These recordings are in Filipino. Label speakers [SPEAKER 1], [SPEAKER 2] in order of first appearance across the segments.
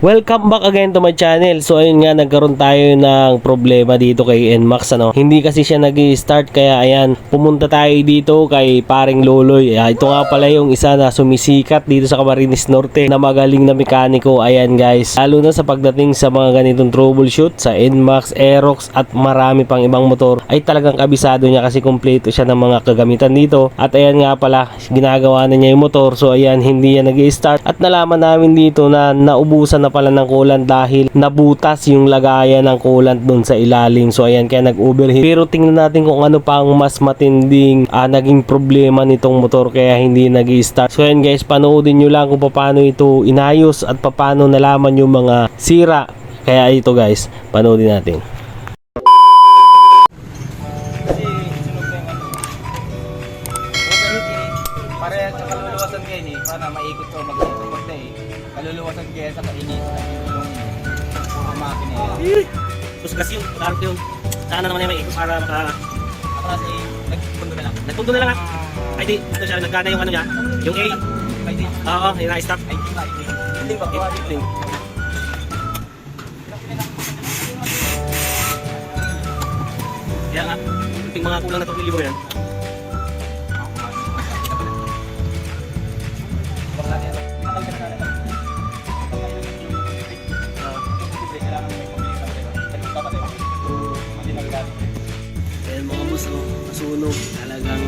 [SPEAKER 1] Welcome back again to my channel. So ayun nga nagkaroon tayo ng problema dito kay NMAX ano. Hindi kasi siya nag-start kaya ayan pumunta tayo dito kay paring Loloy. Ah, ito nga pala yung isa na sumisikat dito sa Camarines Norte na magaling na mekaniko. Ayan guys. Lalo na sa pagdating sa mga ganitong troubleshoot sa NMAX, Aerox at marami pang ibang motor ay talagang kabisado niya kasi kompleto siya ng mga kagamitan dito. At ayan nga pala ginagawa na niya yung motor. So ayan hindi yan nag-start at nalaman namin dito na naubusan na pala ng coolant dahil nabutas yung lagayan ng coolant dun sa ilalim. So ayan kaya nag-overheat. Pero tingnan natin kung ano pa ang mas matinding ah, naging problema nitong motor kaya hindi nag-start. So ayan guys, panoodin nyo lang kung paano ito inayos at paano nalaman yung mga sira. Kaya ito guys, panoodin natin.
[SPEAKER 2] Para maikot ko eh. Kaluluwasan kayo sa kainit. Yung puro makina eh.
[SPEAKER 1] Tapos kasi yung klaro yung sana naman yung maikot para maka
[SPEAKER 2] Akas eh, nagpundo na lang.
[SPEAKER 1] nagpundo na lang ah. Ay di, ano siya, nagkana yung ano niya, yung A.
[SPEAKER 2] Ay, di.
[SPEAKER 1] Oo, yung na-stop.
[SPEAKER 2] Ay, di ba? Ay, di. Hindi ba? Dito eh.
[SPEAKER 1] Kaya nga, yung mga kulang na 3 libo yan. Oh, nasunog talagang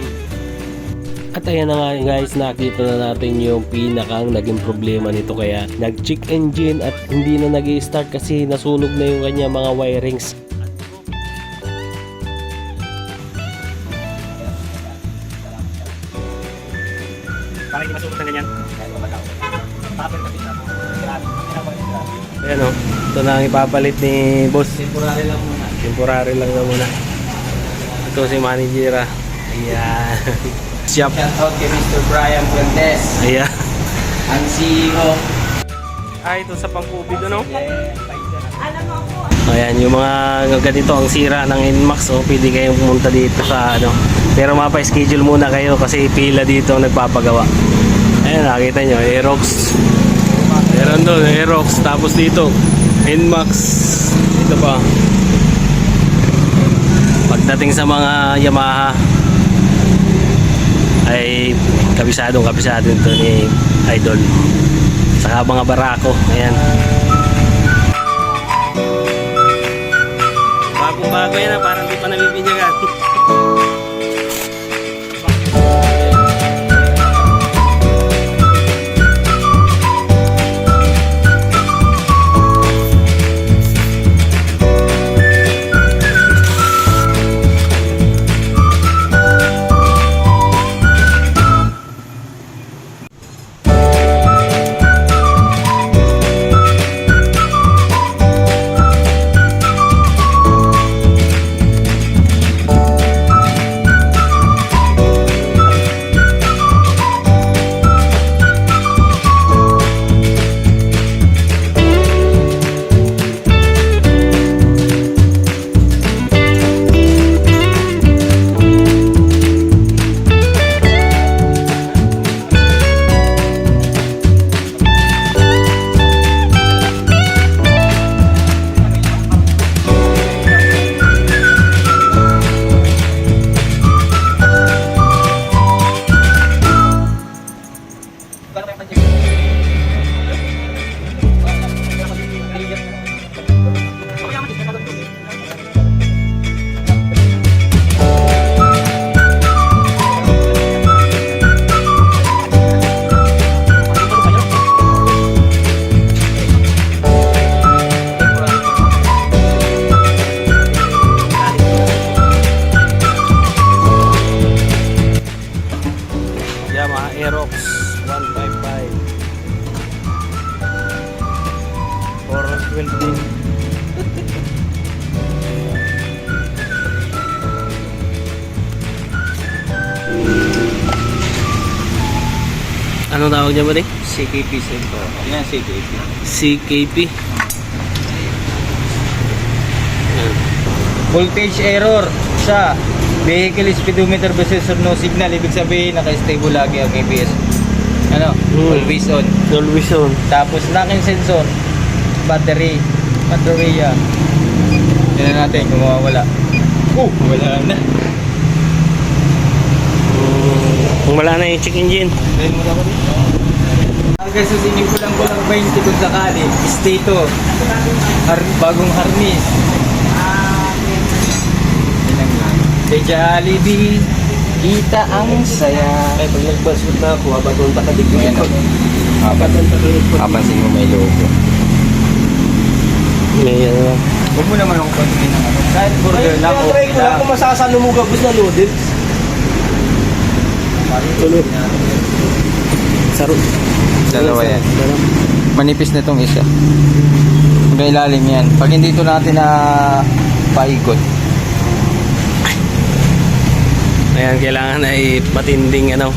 [SPEAKER 1] at ayan na nga guys, nakita na natin yung pinakang naging problema nito kaya nag-check engine at hindi na nag start kasi nasunog na yung kanya mga wirings. Para hindi masunog ng ganyan. Ayan o, ito na ang ipapalit ni boss.
[SPEAKER 2] Temporary lang muna.
[SPEAKER 1] Temporary lang na muna. Ito si manager ah. Ayan. Shop.
[SPEAKER 2] Shout out kay Mr. Brian Fuentes.
[SPEAKER 1] Ayan.
[SPEAKER 2] Ang CEO.
[SPEAKER 1] Ah, ito sa pangkubid ano?
[SPEAKER 2] Yeah,
[SPEAKER 1] Ayan, yung mga ganito ang sira ng Inmax, oh, pwede kayong pumunta dito sa ano. Pero mapa-schedule muna kayo kasi pila dito ang nagpapagawa. Ayan, nakita nyo, Aerox. Meron doon, Aerox. Tapos dito, Inmax. Ito pa. Pagdating sa mga Yamaha, ay kabisadong kabisado ito ni Idol. Saka mga barako. Ayan. Bagong bago yan ah, parang di pa nabibinyagan. Aerox 155 for 12 Ano tawag niya ba rin?
[SPEAKER 2] CKP Center. Yan, CKP.
[SPEAKER 1] CKP.
[SPEAKER 2] Voltage error sa vehicle speedometer versus no signal. Ibig sabihin, naka-stable lagi ang ABS. Ano?
[SPEAKER 1] Hmm.
[SPEAKER 2] Always on.
[SPEAKER 1] Always on.
[SPEAKER 2] Tapos locking sensor. battery. Bateria. Tingnan natin kung mawawala. Oh, wala na.
[SPEAKER 1] Kung wala na yung check engine.
[SPEAKER 2] Dahil mo dapat dito. Hanggang susingin ko lang ko lang 20 kung sakali. Stato. Har bagong harness. Yan lang Kay Jollibee. Kita ang saya.
[SPEAKER 1] Ay, pag nagbasot na ako, abaton pa kadig
[SPEAKER 2] Ayan o.
[SPEAKER 1] Abaton pa
[SPEAKER 2] Kapansin mo may logo.
[SPEAKER 1] May ano.
[SPEAKER 2] Huwag mo naman akong pagtingin ng ano. Kahit burger lang o
[SPEAKER 1] try ko lang kung masasano mo gabos na noodles. Tuloy. Saro.
[SPEAKER 2] Dalawa yan. Manipis na itong isa. Hanggang ilalim yan. Pag hindi ito natin na paikot.
[SPEAKER 1] Ayan, kailangan ay matinding ano,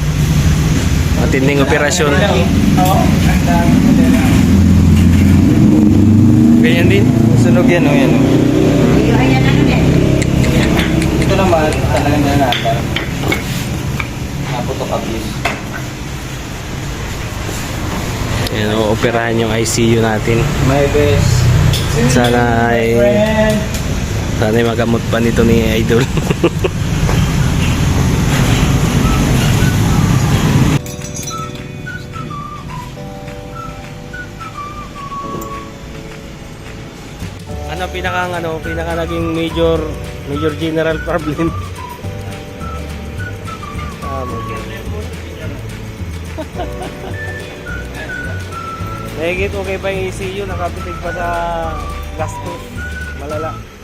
[SPEAKER 1] matinding operasyon. Ganyan din.
[SPEAKER 2] Sunog yan o yan o. Ito naman, talagang na natin. Naputok abuse.
[SPEAKER 1] Ayan, operahan yung ICU natin.
[SPEAKER 2] My best.
[SPEAKER 1] Sana ay sana ay magamot pa nito ni Idol. pinaka ano, pinaka naging major major general problem? Okay. Mahigit okay pa yung ECU, nakapitig pa sa gastos. Malala.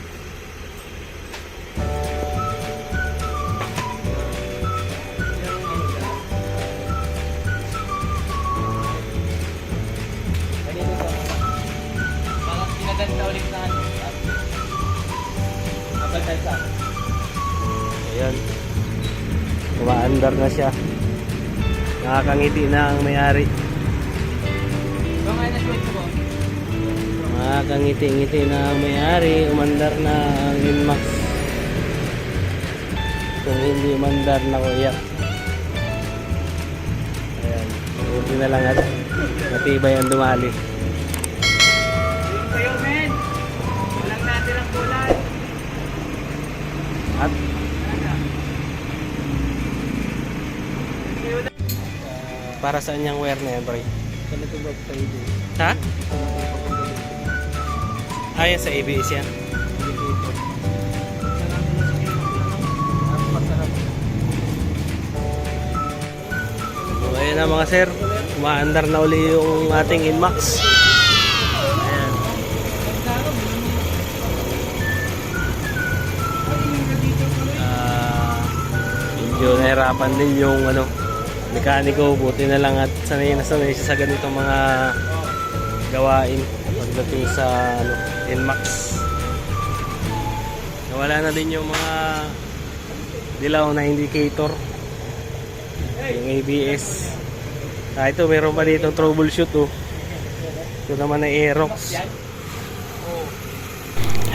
[SPEAKER 1] Kumaandar na siya. Nakakangiti na ang may-ari. Nakakangiti-ngiti na ang may-ari. Umandar na ang Inmax. Kung hindi umandar na kuya. Ayan. Buti na lang at matibay ang dumali. Para saan yung wire na yan, Bray?
[SPEAKER 2] Ganito ba dito?
[SPEAKER 1] Ha? Ah, yan sa ABS yan. So, ayun na mga sir. Umaandar na uli yung ating Inmax. Ayan. Ah, medyo nahirapan din yung ano, mekaniko. Buti na lang at sanay na sanay siya sa ganitong mga gawain pagdating sa ano, Inmax. Nawala na din yung mga dilaw na indicator. Yung ABS. Ah, ito meron pa dito troubleshoot oh. Ito naman ay Aerox.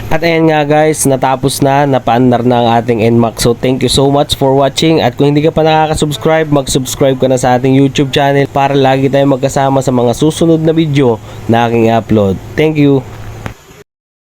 [SPEAKER 1] At ayan nga guys, natapos na, napaandar na ang ating NMAX. So thank you so much for watching. At kung hindi ka pa nakaka-subscribe, mag-subscribe ka na sa ating YouTube channel para lagi tayong magkasama sa mga susunod na video na aking upload. Thank you!